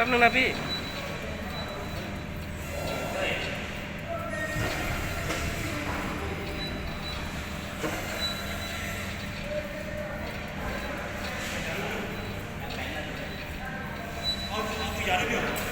ป๊บนึงนะพี่เอาเอาตัวใหญ่ได้ไหม